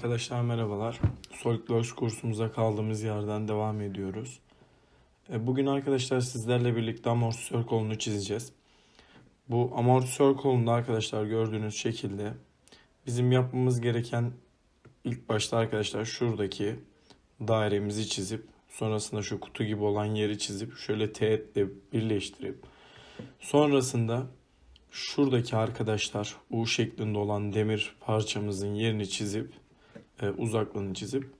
Arkadaşlar merhabalar. SolidWorks kursumuza kaldığımız yerden devam ediyoruz. E, Bugün arkadaşlar sizlerle birlikte amortisör kolunu çizeceğiz. Bu amortisör kolunda arkadaşlar gördüğünüz şekilde bizim yapmamız gereken ilk başta arkadaşlar şuradaki dairemizi çizip sonrasında şu kutu gibi olan yeri çizip şöyle teğetle birleştirip sonrasında şuradaki arkadaşlar U şeklinde olan demir parçamızın yerini çizip e, uzaklığını çizip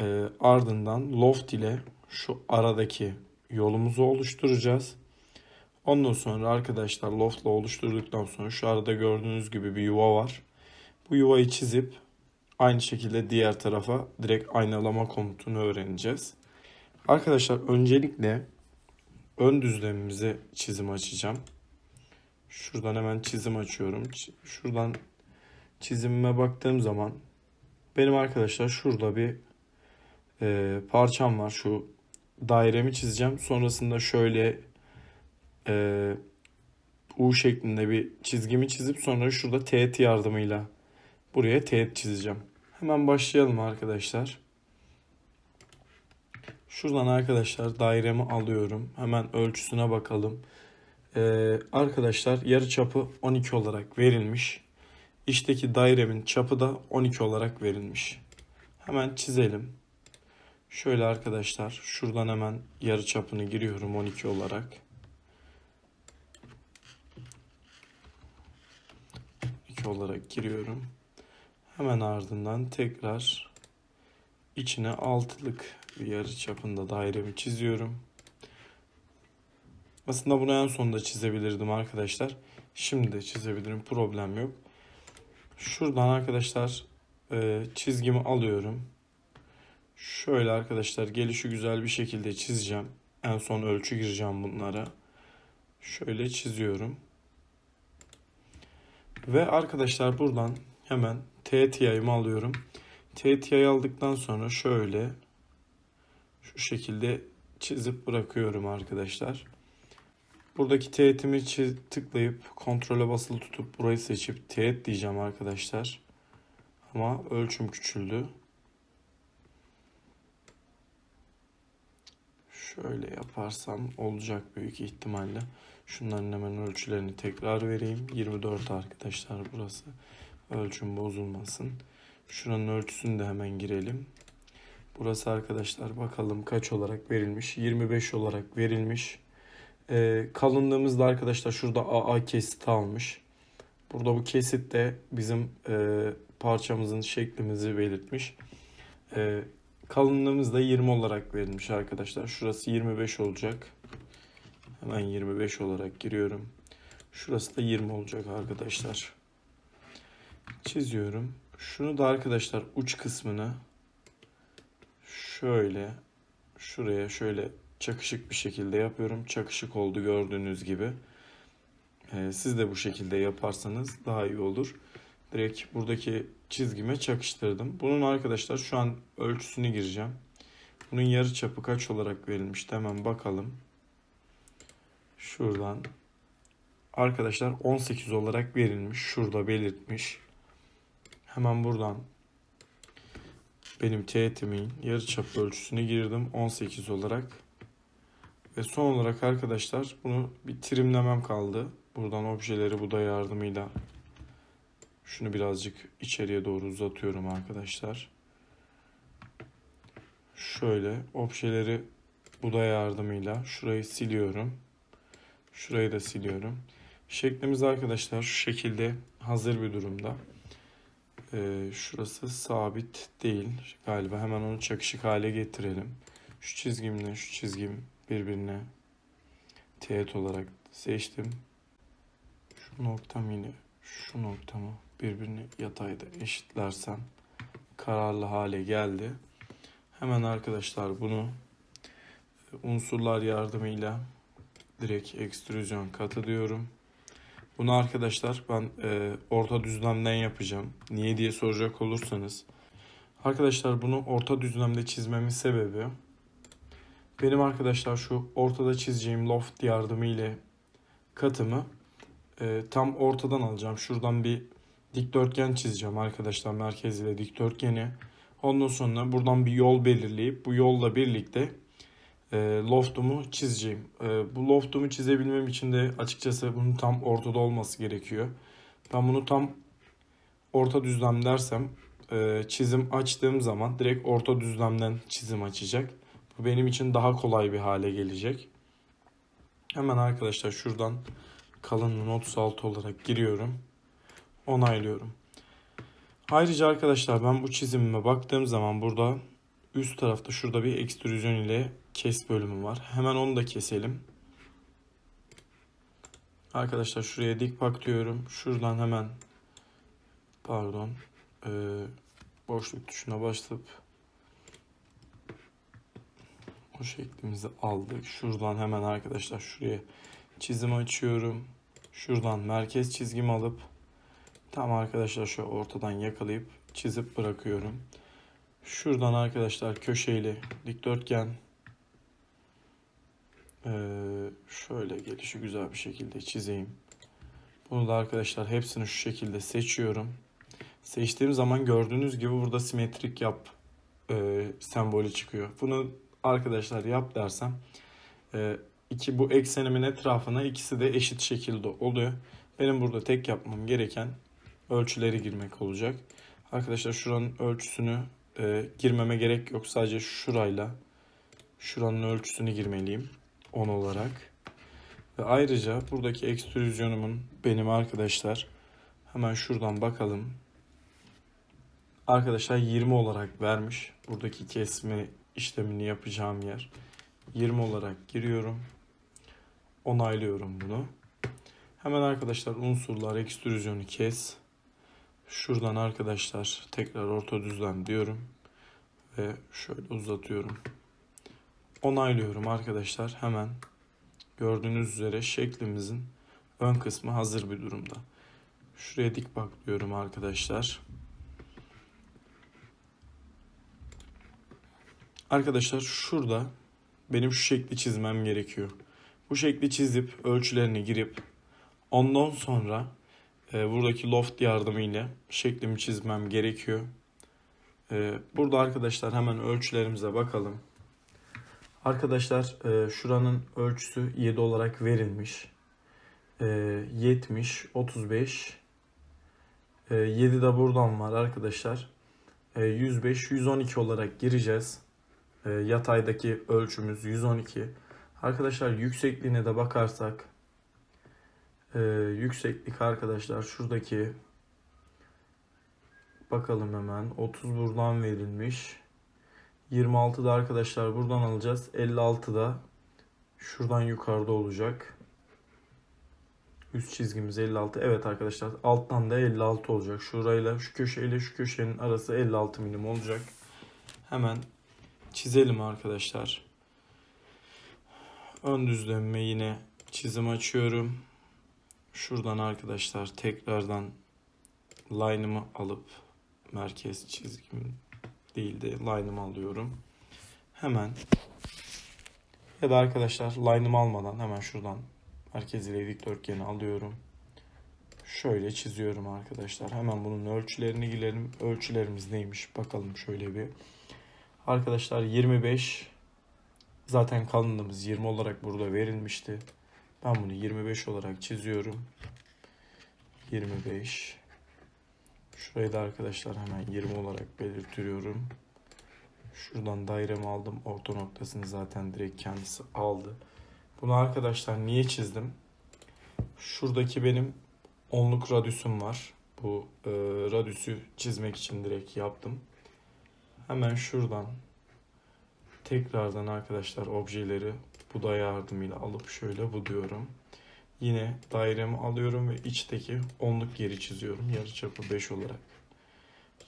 e, ardından loft ile şu aradaki yolumuzu oluşturacağız. Ondan sonra arkadaşlar loftla oluşturduktan sonra şu arada gördüğünüz gibi bir yuva var. Bu yuvayı çizip aynı şekilde diğer tarafa direkt aynalama komutunu öğreneceğiz. Arkadaşlar öncelikle ön düzlemimize çizim açacağım. Şuradan hemen çizim açıyorum. Şuradan çizimime baktığım zaman benim arkadaşlar şurada bir e, parçam var. Şu dairemi çizeceğim. Sonrasında şöyle e, U şeklinde bir çizgimi çizip sonra şurada teğet yardımıyla buraya teğet çizeceğim. Hemen başlayalım arkadaşlar. Şuradan arkadaşlar dairemi alıyorum. Hemen ölçüsüne bakalım. Ee, arkadaşlar yarı çapı 12 olarak verilmiş. İçteki dairemin çapı da 12 olarak verilmiş. Hemen çizelim. Şöyle arkadaşlar şuradan hemen yarı çapını giriyorum 12 olarak. 2 olarak giriyorum. Hemen ardından tekrar içine altılık bir yarı çapında dairemi çiziyorum. Aslında bunu en sonda çizebilirdim arkadaşlar. Şimdi de çizebilirim. Problem yok. Şuradan arkadaşlar e, çizgimi alıyorum. Şöyle arkadaşlar gelişi güzel bir şekilde çizeceğim. En son ölçü gireceğim bunlara. Şöyle çiziyorum. Ve arkadaşlar buradan hemen teğet yayımı alıyorum. Teğet yayı aldıktan sonra şöyle şu şekilde çizip bırakıyorum arkadaşlar. Buradaki teğetimi tıklayıp kontrole basılı tutup burayı seçip teğet diyeceğim arkadaşlar. Ama ölçüm küçüldü. Şöyle yaparsam olacak büyük ihtimalle. Şunların hemen ölçülerini tekrar vereyim. 24 arkadaşlar burası. Ölçüm bozulmasın. Şuranın ölçüsünü de hemen girelim. Burası arkadaşlar bakalım kaç olarak verilmiş. 25 olarak verilmiş. Ee, kalınlığımız da arkadaşlar şurada AA kesiti almış. Burada bu kesit de bizim e, parçamızın şeklimizi belirtmiş. E, kalınlığımız da 20 olarak verilmiş arkadaşlar. Şurası 25 olacak. Hemen 25 olarak giriyorum. Şurası da 20 olacak arkadaşlar. Çiziyorum. Şunu da arkadaşlar uç kısmını şöyle şuraya şöyle çakışık bir şekilde yapıyorum. Çakışık oldu gördüğünüz gibi. Ee, siz de bu şekilde yaparsanız daha iyi olur. Direkt buradaki çizgime çakıştırdım. Bunun arkadaşlar şu an ölçüsünü gireceğim. Bunun yarı çapı kaç olarak verilmişti hemen bakalım. Şuradan. Arkadaşlar 18 olarak verilmiş. Şurada belirtmiş. Hemen buradan benim teğetimin yarı çapı ölçüsünü girdim 18 olarak. Ve son olarak arkadaşlar bunu bir trimlemem kaldı. Buradan objeleri buda yardımıyla şunu birazcık içeriye doğru uzatıyorum arkadaşlar. Şöyle objeleri buda yardımıyla şurayı siliyorum. Şurayı da siliyorum. Şeklimiz arkadaşlar şu şekilde hazır bir durumda. Ee, şurası sabit değil galiba. Hemen onu çakışık hale getirelim. Şu çizgimle şu çizgim birbirine teğet olarak seçtim. Şu noktam yine şu noktamı birbirine yatayda eşitlersem kararlı hale geldi. Hemen arkadaşlar bunu unsurlar yardımıyla direkt ekstrüzyon katı diyorum. Bunu arkadaşlar ben e, orta düzlemden yapacağım. Niye diye soracak olursanız. Arkadaşlar bunu orta düzlemde çizmemin sebebi benim arkadaşlar şu ortada çizeceğim loft yardımı ile katımı e, tam ortadan alacağım. Şuradan bir dikdörtgen çizeceğim arkadaşlar merkez ile dikdörtgeni. Ondan sonra buradan bir yol belirleyip bu yolla birlikte e, loftumu çizeceğim. E, bu loftumu çizebilmem için de açıkçası bunun tam ortada olması gerekiyor. Ben bunu tam orta düzlem dersem e, çizim açtığım zaman direkt orta düzlemden çizim açacak. Bu benim için daha kolay bir hale gelecek. Hemen arkadaşlar şuradan kalınlığını 36 olarak giriyorum. Onaylıyorum. Ayrıca arkadaşlar ben bu çizimime baktığım zaman burada üst tarafta şurada bir ekstrüzyon ile kes bölümü var. Hemen onu da keselim. Arkadaşlar şuraya dik bak diyorum. Şuradan hemen pardon boşluk tuşuna basıp o şeklimizi aldık. Şuradan hemen arkadaşlar şuraya çizim açıyorum. Şuradan merkez çizgimi alıp tam arkadaşlar şu ortadan yakalayıp çizip bırakıyorum. Şuradan arkadaşlar köşeyle dikdörtgen ee, şöyle gelişi güzel bir şekilde çizeyim. Bunu da arkadaşlar hepsini şu şekilde seçiyorum. Seçtiğim zaman gördüğünüz gibi burada simetrik yap e, sembolü çıkıyor. Bunu arkadaşlar yap dersem e, iki bu eksenimin etrafına ikisi de eşit şekilde oluyor. Benim burada tek yapmam gereken ölçüleri girmek olacak. Arkadaşlar şuranın ölçüsünü e, girmeme gerek yok. Sadece şurayla şuranın ölçüsünü girmeliyim 10 olarak. Ve ayrıca buradaki ekstrüzyonumun benim arkadaşlar hemen şuradan bakalım. Arkadaşlar 20 olarak vermiş. Buradaki kesme işlemini yapacağım yer. 20 olarak giriyorum. Onaylıyorum bunu. Hemen arkadaşlar unsurlar ekstrüzyonu kes. Şuradan arkadaşlar tekrar orta düzlem diyorum. Ve şöyle uzatıyorum. Onaylıyorum arkadaşlar. Hemen gördüğünüz üzere şeklimizin ön kısmı hazır bir durumda. Şuraya dik bak diyorum arkadaşlar. Arkadaşlar şurada benim şu şekli çizmem gerekiyor. Bu şekli çizip ölçülerini girip ondan sonra e, buradaki loft yardımıyla şeklimi çizmem gerekiyor. E, burada arkadaşlar hemen ölçülerimize bakalım. Arkadaşlar e, şuranın ölçüsü 7 olarak verilmiş. E, 70, 35, e, 7 de buradan var arkadaşlar. E, 105, 112 olarak gireceğiz. E, yataydaki ölçümüz 112. Arkadaşlar yüksekliğine de bakarsak e, yükseklik arkadaşlar şuradaki bakalım hemen 30 buradan verilmiş. 26 da arkadaşlar buradan alacağız. 56 da şuradan yukarıda olacak. Üst çizgimiz 56. Evet arkadaşlar alttan da 56 olacak. Şurayla şu köşeyle şu köşenin arası 56 milim olacak. Hemen çizelim arkadaşlar. Ön düzlemime yine çizim açıyorum. Şuradan arkadaşlar tekrardan line'ımı alıp merkez çizgim değil de line'ımı alıyorum. Hemen ya da arkadaşlar line'ımı almadan hemen şuradan merkez ile dikdörtgeni alıyorum. Şöyle çiziyorum arkadaşlar. Hemen bunun ölçülerini girelim. Ölçülerimiz neymiş bakalım şöyle bir. Arkadaşlar 25 zaten kalınlığımız 20 olarak burada verilmişti. Ben bunu 25 olarak çiziyorum. 25 Şurayı da arkadaşlar hemen 20 olarak belirtiyorum. Şuradan dairemi aldım. Orta noktasını zaten direkt kendisi aldı. Bunu arkadaşlar niye çizdim? Şuradaki benim onluk radyüsüm var. Bu e, radyüsü çizmek için direkt yaptım. Hemen şuradan tekrardan arkadaşlar objeleri buda yardımıyla alıp şöyle buduyorum. Yine dairemi alıyorum ve içteki onluk yeri çiziyorum. Yarıçapı 5 olarak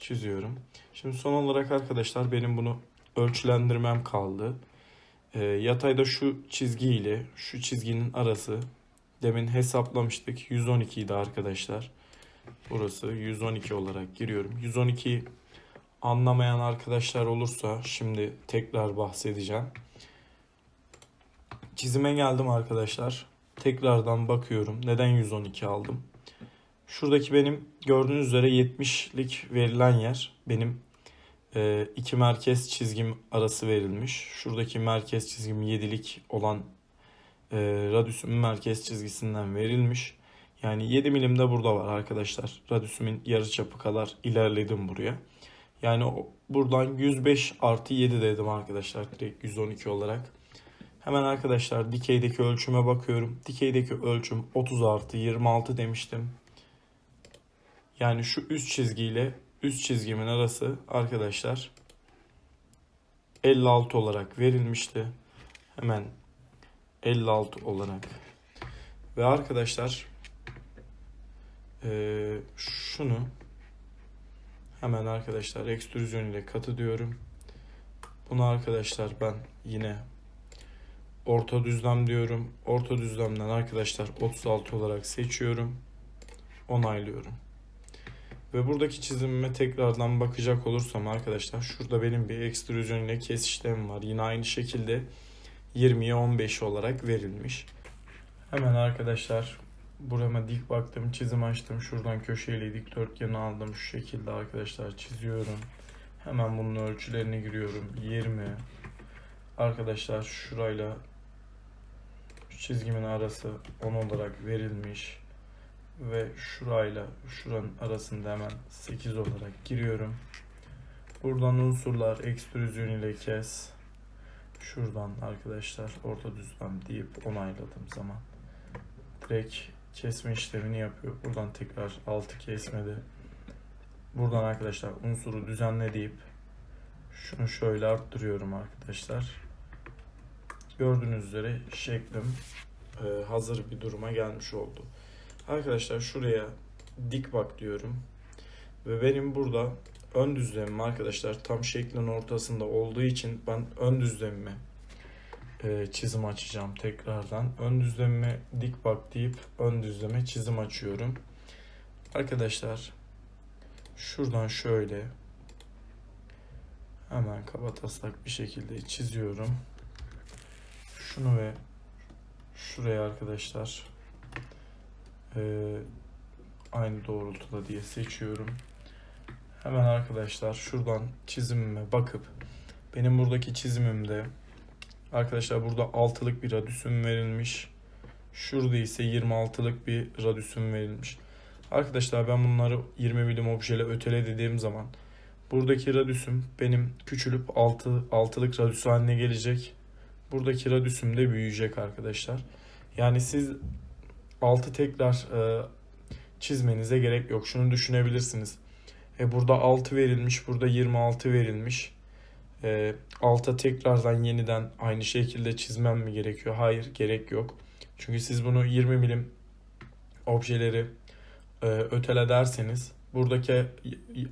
çiziyorum. Şimdi son olarak arkadaşlar benim bunu ölçülendirmem kaldı. E, yatayda şu çizgi ile şu çizginin arası demin hesaplamıştık. 112 idi arkadaşlar. Burası 112 olarak giriyorum. 112 anlamayan arkadaşlar olursa şimdi tekrar bahsedeceğim. Çizime geldim arkadaşlar. Tekrardan bakıyorum. Neden 112 aldım? Şuradaki benim gördüğünüz üzere 70'lik verilen yer benim e, iki merkez çizgim arası verilmiş. Şuradaki merkez çizgim 7'lik olan e, merkez çizgisinden verilmiş. Yani 7 milim de burada var arkadaşlar. Radyüsümün yarı çapı kadar ilerledim buraya. Yani buradan 105 artı 7 dedim arkadaşlar. Direkt 112 olarak. Hemen arkadaşlar dikeydeki ölçüme bakıyorum. Dikeydeki ölçüm 30 artı 26 demiştim. Yani şu üst çizgiyle üst çizgimin arası arkadaşlar 56 olarak verilmişti. Hemen 56 olarak. Ve arkadaşlar şunu hemen arkadaşlar ekstrüzyon ile katı diyorum. Bunu arkadaşlar ben yine orta düzlem diyorum. Orta düzlemden arkadaşlar 36 olarak seçiyorum. Onaylıyorum. Ve buradaki çizimime tekrardan bakacak olursam arkadaşlar şurada benim bir ekstrüzyon ile kes işlemi var. Yine aynı şekilde 20'ye 15 olarak verilmiş. Hemen arkadaşlar burama dik baktım, çizim açtım. Şuradan köşeyle dikdörtgeni aldım. Şu şekilde arkadaşlar çiziyorum. Hemen bunun ölçülerine giriyorum. 20. Arkadaşlar şurayla şu çizgimin arası 10 olarak verilmiş. Ve şurayla şuranın arasında hemen 8 olarak giriyorum. Buradan unsurlar ekstrüzyon ile kes. Şuradan arkadaşlar orta düzlem deyip onayladığım zaman direkt kesme işlemini yapıyor. Buradan tekrar altı kesmedi. Buradan arkadaşlar unsuru düzenle deyip şunu şöyle arttırıyorum arkadaşlar. Gördüğünüz üzere şeklim e, hazır bir duruma gelmiş oldu. Arkadaşlar şuraya dik bak diyorum. Ve benim burada ön düzlemim arkadaşlar tam şeklin ortasında olduğu için ben ön düzlemime e, çizim açacağım tekrardan. Ön düzlemime dik bak deyip ön düzleme çizim açıyorum. Arkadaşlar şuradan şöyle hemen kaba taslak bir şekilde çiziyorum. Şunu ve şuraya arkadaşlar e, aynı doğrultuda diye seçiyorum. Hemen arkadaşlar şuradan çizimime bakıp benim buradaki çizimimde arkadaşlar burada 6'lık bir radüsüm verilmiş. Şurada ise 26'lık bir radüsüm verilmiş. Arkadaşlar ben bunları 20 milim objeyle ötele dediğim zaman buradaki radüsüm benim küçülüp 6 6'lık radüs haline gelecek. Buradaki radüsüm de büyüyecek arkadaşlar. Yani siz 6 tekrar e, çizmenize gerek yok. Şunu düşünebilirsiniz. E, burada 6 verilmiş, burada 26 verilmiş. E, alta tekrardan yeniden aynı şekilde çizmem mi gerekiyor? Hayır, gerek yok. Çünkü siz bunu 20 milim objeleri e, ötele derseniz buradaki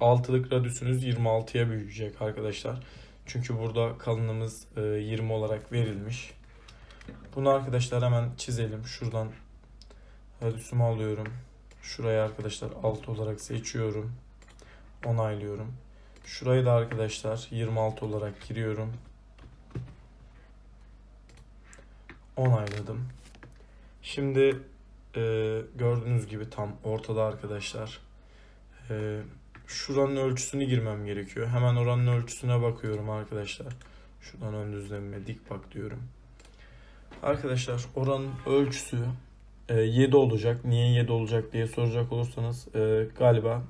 6'lık radüsünüz 26'ya büyüyecek arkadaşlar. Çünkü burada kalınlığımız e, 20 olarak verilmiş. Bunu arkadaşlar hemen çizelim. Şuradan radüsümü alıyorum. Şuraya arkadaşlar 6 olarak seçiyorum. Onaylıyorum. Şurayı da arkadaşlar 26 olarak giriyorum. Onayladım. Şimdi e, gördüğünüz gibi tam ortada arkadaşlar. E, şuranın ölçüsünü girmem gerekiyor. Hemen oranın ölçüsüne bakıyorum arkadaşlar. Şuradan ön düzlemime dik bak diyorum. Arkadaşlar oranın ölçüsü e, 7 olacak. Niye 7 olacak diye soracak olursanız e, galiba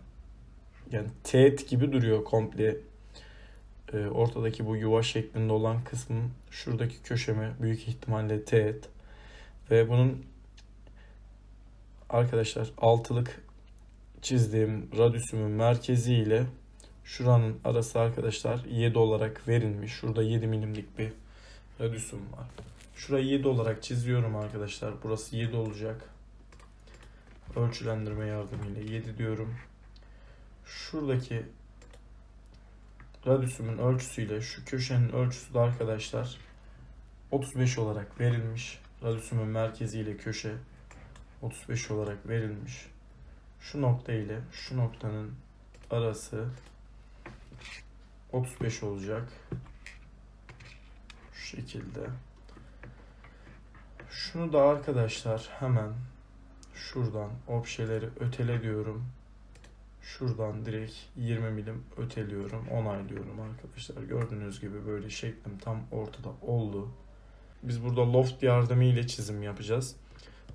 yani teğet gibi duruyor komple. E, ortadaki bu yuva şeklinde olan kısmın şuradaki köşeme büyük ihtimalle teğet. Ve bunun arkadaşlar altılık çizdiğim radyüsümün merkezi ile şuranın arası arkadaşlar 7 olarak verilmiş. Şurada 7 milimlik bir radyüsüm var. Şurayı 7 olarak çiziyorum arkadaşlar. Burası 7 olacak. Ölçülendirme yardımıyla 7 diyorum. Şuradaki radyüsümün ölçüsüyle şu köşenin ölçüsü de arkadaşlar 35 olarak verilmiş. Radyüsümün merkezi ile köşe 35 olarak verilmiş. Şu nokta ile şu noktanın arası 35 olacak. Şu şekilde. Şunu da arkadaşlar hemen Şuradan objeleri ötele diyorum. Şuradan direkt 20 milim öteliyorum. Onaylıyorum arkadaşlar. Gördüğünüz gibi böyle şeklim tam ortada oldu. Biz burada loft yardımı ile çizim yapacağız.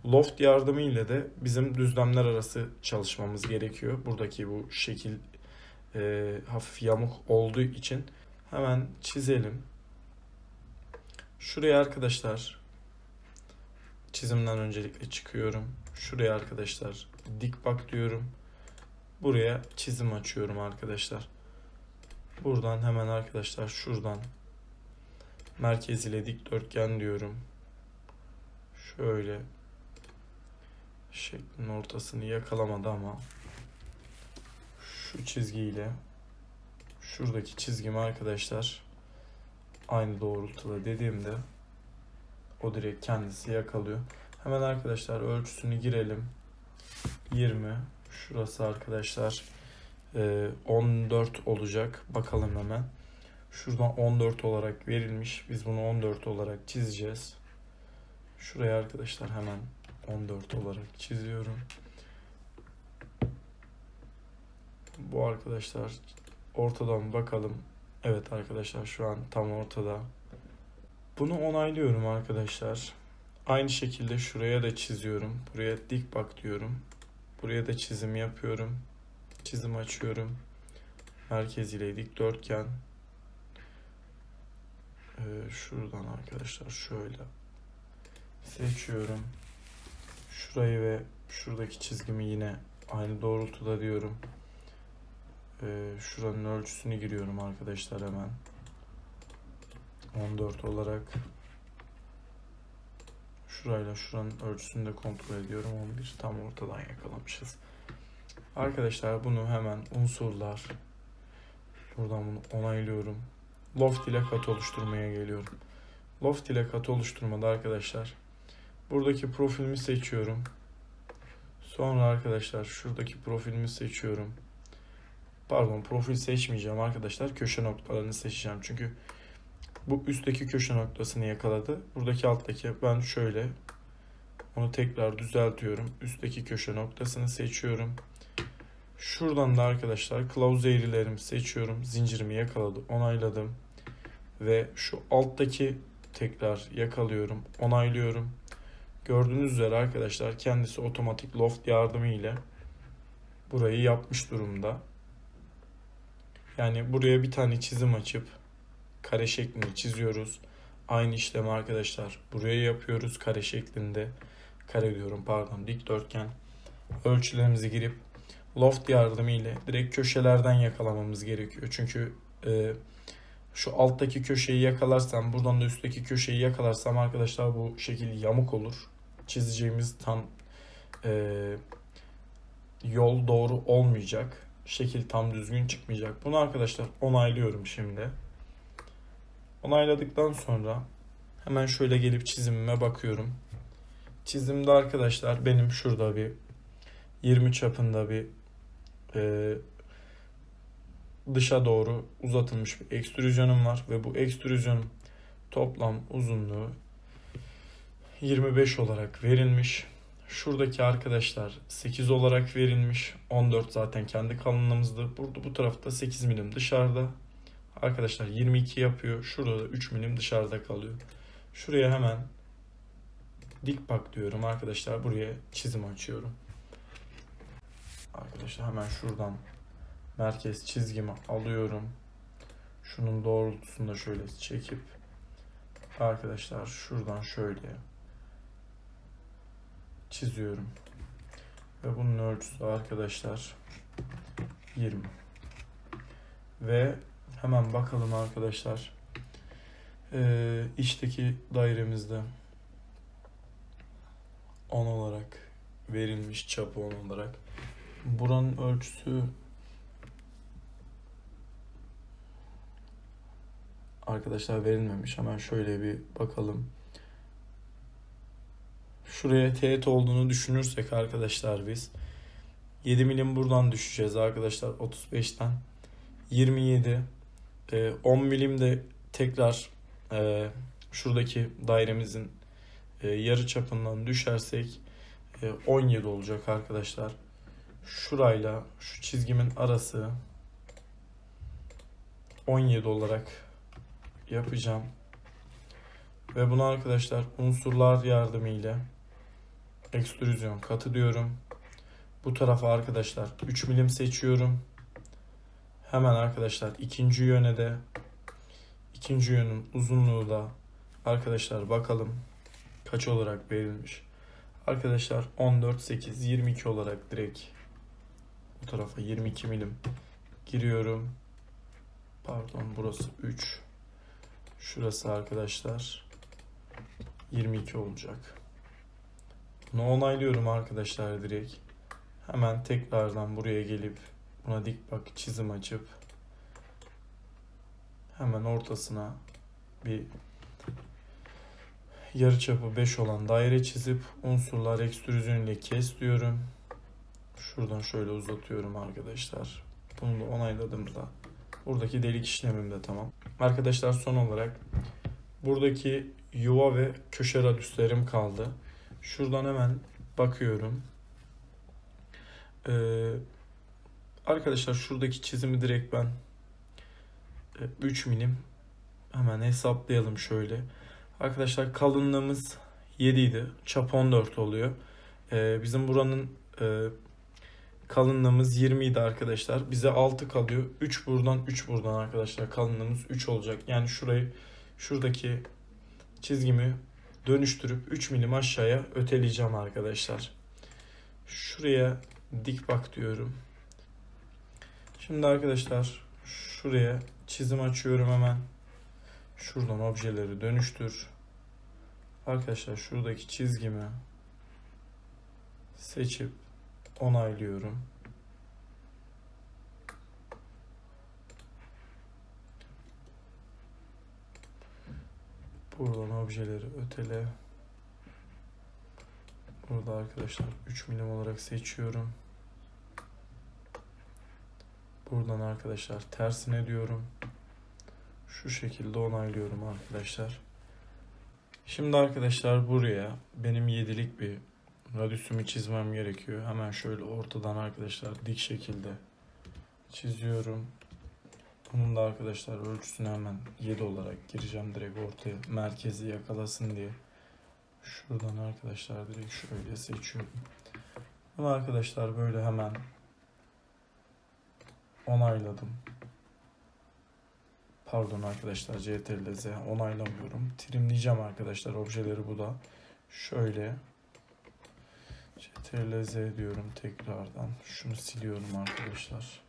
Loft yardımı ile de bizim düzlemler arası çalışmamız gerekiyor. Buradaki bu şekil e, hafif yamuk olduğu için hemen çizelim. Şuraya arkadaşlar çizimden öncelikle çıkıyorum. Şuraya arkadaşlar dik bak diyorum. Buraya çizim açıyorum arkadaşlar. Buradan hemen arkadaşlar şuradan merkez ile dikdörtgen diyorum. Şöyle şeklin ortasını yakalamadı ama şu çizgiyle şuradaki çizgimi arkadaşlar aynı doğrultuda dediğimde o direkt kendisi yakalıyor. Hemen arkadaşlar ölçüsünü girelim. 20 şurası arkadaşlar e, 14 olacak. Bakalım hemen. Şuradan 14 olarak verilmiş. Biz bunu 14 olarak çizeceğiz. Şuraya arkadaşlar hemen 14 olarak çiziyorum. Bu arkadaşlar ortadan bakalım. Evet arkadaşlar şu an tam ortada. Bunu onaylıyorum arkadaşlar. Aynı şekilde şuraya da çiziyorum. Buraya dik bak diyorum. Buraya da çizim yapıyorum. Çizim açıyorum. Merkez ile dikdörtgen. Ee, şuradan arkadaşlar şöyle seçiyorum. Şurayı ve şuradaki çizgimi yine aynı doğrultuda diyorum. Ee, şuranın ölçüsünü giriyorum arkadaşlar hemen. 14 olarak şurayla şuranın ölçüsünü de kontrol ediyorum. 11 tam ortadan yakalamışız. Arkadaşlar bunu hemen unsurlar buradan bunu onaylıyorum. Loft ile kat oluşturmaya geliyorum. Loft ile kat oluşturmada arkadaşlar buradaki profilimi seçiyorum. Sonra arkadaşlar şuradaki profilimi seçiyorum. Pardon profil seçmeyeceğim arkadaşlar. Köşe noktalarını seçeceğim. Çünkü bu üstteki köşe noktasını yakaladı. Buradaki alttaki ben şöyle onu tekrar düzeltiyorum. Üstteki köşe noktasını seçiyorum. Şuradan da arkadaşlar kılavuz eğrilerimi seçiyorum. Zincirimi yakaladı. Onayladım. Ve şu alttaki tekrar yakalıyorum. Onaylıyorum. Gördüğünüz üzere arkadaşlar kendisi otomatik loft yardımı ile burayı yapmış durumda. Yani buraya bir tane çizim açıp kare şeklinde çiziyoruz. Aynı işlemi arkadaşlar buraya yapıyoruz kare şeklinde. Kare diyorum pardon dikdörtgen. Ölçülerimizi girip loft yardımı ile direkt köşelerden yakalamamız gerekiyor. Çünkü e, şu alttaki köşeyi yakalarsam buradan da üstteki köşeyi yakalarsam arkadaşlar bu şekil yamuk olur. Çizeceğimiz tam e, yol doğru olmayacak. Şekil tam düzgün çıkmayacak. Bunu arkadaşlar onaylıyorum şimdi. Onayladıktan sonra hemen şöyle gelip çizimime bakıyorum. Çizimde arkadaşlar benim şurada bir 20 çapında bir e, dışa doğru uzatılmış bir ekstrüzyonum var ve bu ekstrüzyonun toplam uzunluğu 25 olarak verilmiş. Şuradaki arkadaşlar 8 olarak verilmiş. 14 zaten kendi kalınlığımızdı. Burada bu tarafta 8 milim dışarıda. Arkadaşlar 22 yapıyor. Şurada da 3 milim dışarıda kalıyor. Şuraya hemen dik bak diyorum arkadaşlar. Buraya çizim açıyorum. Arkadaşlar hemen şuradan merkez çizgimi alıyorum. Şunun doğrultusunda şöyle çekip arkadaşlar şuradan şöyle çiziyorum. Ve bunun ölçüsü arkadaşlar 20. Ve hemen bakalım arkadaşlar. Ee, içteki dairemizde 10 olarak verilmiş çapı 10 olarak. Buranın ölçüsü arkadaşlar verilmemiş. Hemen şöyle bir bakalım. Şuraya teğet olduğunu düşünürsek arkadaşlar biz 7 milim buradan düşeceğiz arkadaşlar 35'ten 27 10 milim de tekrar e, şuradaki dairemizin e, yarı çapından düşersek e, 17 olacak arkadaşlar. Şurayla şu çizgimin arası 17 olarak yapacağım. Ve bunu arkadaşlar unsurlar yardımıyla ekstrüzyon katı diyorum. Bu tarafa arkadaşlar 3 milim seçiyorum. Hemen arkadaşlar ikinci yöne de ikinci yönün uzunluğu da arkadaşlar bakalım kaç olarak verilmiş. Arkadaşlar 14 8 22 olarak direkt bu tarafa 22 milim giriyorum. Pardon burası 3. Şurası arkadaşlar 22 olacak. Bunu onaylıyorum arkadaşlar direkt. Hemen tekrardan buraya gelip buna dik bak çizim açıp hemen ortasına bir yarıçapı 5 olan daire çizip unsurlar ekstrüzyon ile kes diyorum. Şuradan şöyle uzatıyorum arkadaşlar. Bunu da onayladığımda buradaki delik işlemim de tamam. Arkadaşlar son olarak buradaki yuva ve köşe radüslerim kaldı. Şuradan hemen bakıyorum. Ee, arkadaşlar şuradaki çizimi direkt ben e, 3 milim hemen hesaplayalım şöyle. Arkadaşlar kalınlığımız 7 idi. Çap 14 oluyor. Ee, bizim buranın e, kalınlığımız 20 idi arkadaşlar. Bize 6 kalıyor. 3 buradan 3 buradan arkadaşlar. Kalınlığımız 3 olacak. Yani şurayı şuradaki çizgimi dönüştürüp 3 milim aşağıya öteleyeceğim arkadaşlar. Şuraya dik bak diyorum. Şimdi arkadaşlar şuraya çizim açıyorum hemen. Şuradan objeleri dönüştür. Arkadaşlar şuradaki çizgimi seçip onaylıyorum. Buradan objeleri ötele. Burada arkadaşlar 3 milim olarak seçiyorum. Buradan arkadaşlar tersine diyorum. Şu şekilde onaylıyorum arkadaşlar. Şimdi arkadaşlar buraya benim yedilik bir radüsümü çizmem gerekiyor. Hemen şöyle ortadan arkadaşlar dik şekilde çiziyorum. Bunun da arkadaşlar ölçüsünü hemen 7 olarak gireceğim direkt ortaya merkezi yakalasın diye. Şuradan arkadaşlar direkt şöyle seçiyorum. Bunu arkadaşlar böyle hemen onayladım. Pardon arkadaşlar CTRL Z onaylamıyorum. Trimleyeceğim arkadaşlar objeleri bu da. Şöyle CTRL Z diyorum tekrardan. Şunu siliyorum arkadaşlar.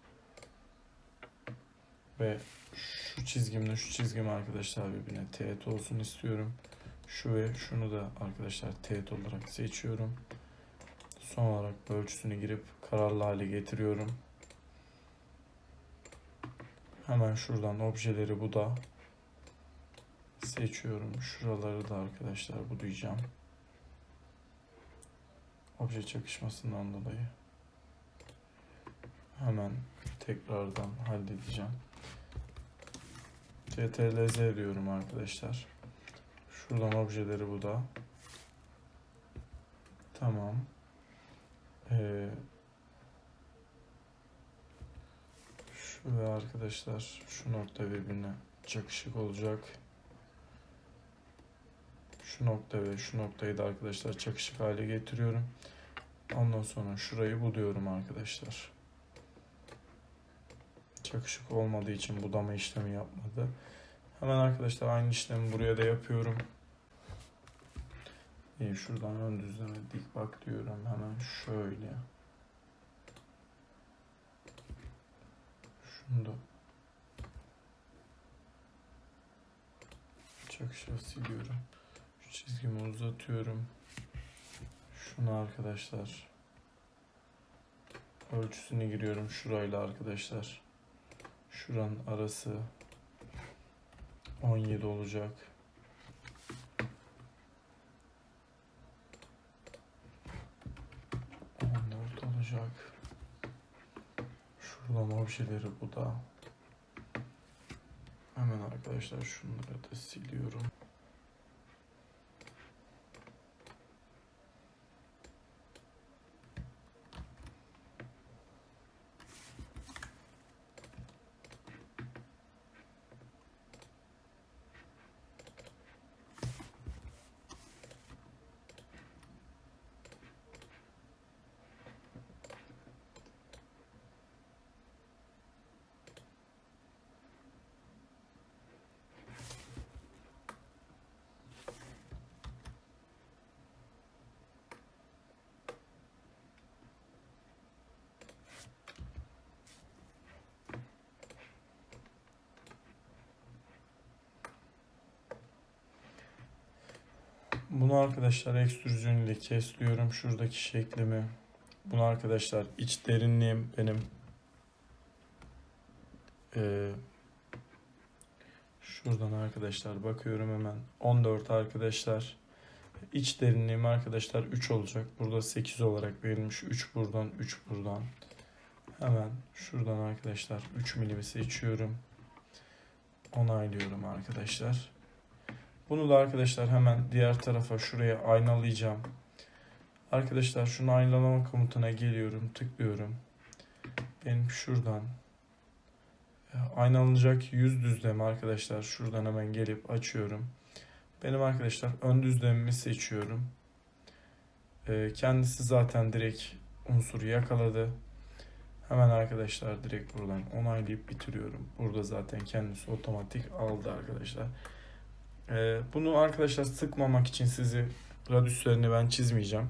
Ve şu çizgimle şu çizgim arkadaşlar birbirine teğet olsun istiyorum. Şu ve şunu da arkadaşlar teğet olarak seçiyorum. Son olarak ölçüsünü girip kararlı hale getiriyorum. Hemen şuradan objeleri bu da seçiyorum. Şuraları da arkadaşlar budayacağım. Obje çakışmasından dolayı. Hemen tekrardan halledeceğim. CTRL Z diyorum arkadaşlar. Şuradan objeleri bu da. Tamam. Ee, şu ve arkadaşlar şu nokta birbirine çakışık olacak. Şu nokta ve şu noktayı da arkadaşlar çakışık hale getiriyorum. Ondan sonra şurayı buluyorum arkadaşlar. Çakışık olmadığı için budama işlemi yapmadı. Hemen arkadaşlar aynı işlemi buraya da yapıyorum. İyi şuradan ön düzleme dik bak diyorum. Hemen şöyle. Şunu da çakışa siliyorum. Şu çizgimi uzatıyorum. Şunu arkadaşlar ölçüsünü giriyorum şurayla arkadaşlar. Şuranın arası 17 olacak. Şuradan objeleri bu da. Hemen arkadaşlar şunları da siliyorum. Bunu arkadaşlar ekstrüzyon ile kesliyorum. Şuradaki şeklimi. Bunu arkadaşlar iç derinliğim benim. Ee, şuradan arkadaşlar bakıyorum hemen. 14 arkadaşlar. İç derinliğim arkadaşlar 3 olacak. Burada 8 olarak verilmiş. 3 buradan 3 buradan. Hemen şuradan arkadaşlar 3 milimi seçiyorum onaylıyorum arkadaşlar bunu da arkadaşlar hemen diğer tarafa şuraya aynalayacağım arkadaşlar şunu aynalama komutuna geliyorum tıklıyorum benim şuradan e, Aynalanacak yüz düzlemi arkadaşlar. Şuradan hemen gelip açıyorum. Benim arkadaşlar ön düzlemimi seçiyorum. Ee, kendisi zaten direkt unsuru yakaladı. Hemen arkadaşlar direkt buradan onaylayıp bitiriyorum. Burada zaten kendisi otomatik aldı arkadaşlar. Ee, bunu arkadaşlar sıkmamak için sizi radyüslerini ben çizmeyeceğim.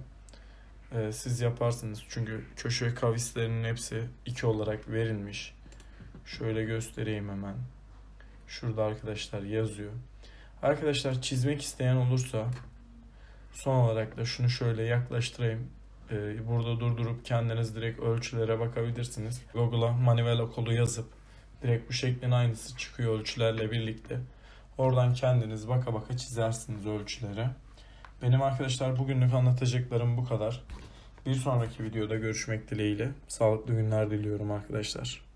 Ee, siz yaparsınız. Çünkü köşe kavislerinin hepsi 2 olarak verilmiş. Şöyle göstereyim hemen. Şurada arkadaşlar yazıyor. Arkadaşlar çizmek isteyen olursa son olarak da şunu şöyle yaklaştırayım. Ee, burada durdurup kendiniz direkt ölçülere bakabilirsiniz. Google'a Manivela kodu yazıp direkt bu şeklin aynısı çıkıyor ölçülerle birlikte. Oradan kendiniz baka baka çizersiniz ölçülere. Benim arkadaşlar bugünlük anlatacaklarım bu kadar. Bir sonraki videoda görüşmek dileğiyle. Sağlıklı günler diliyorum arkadaşlar.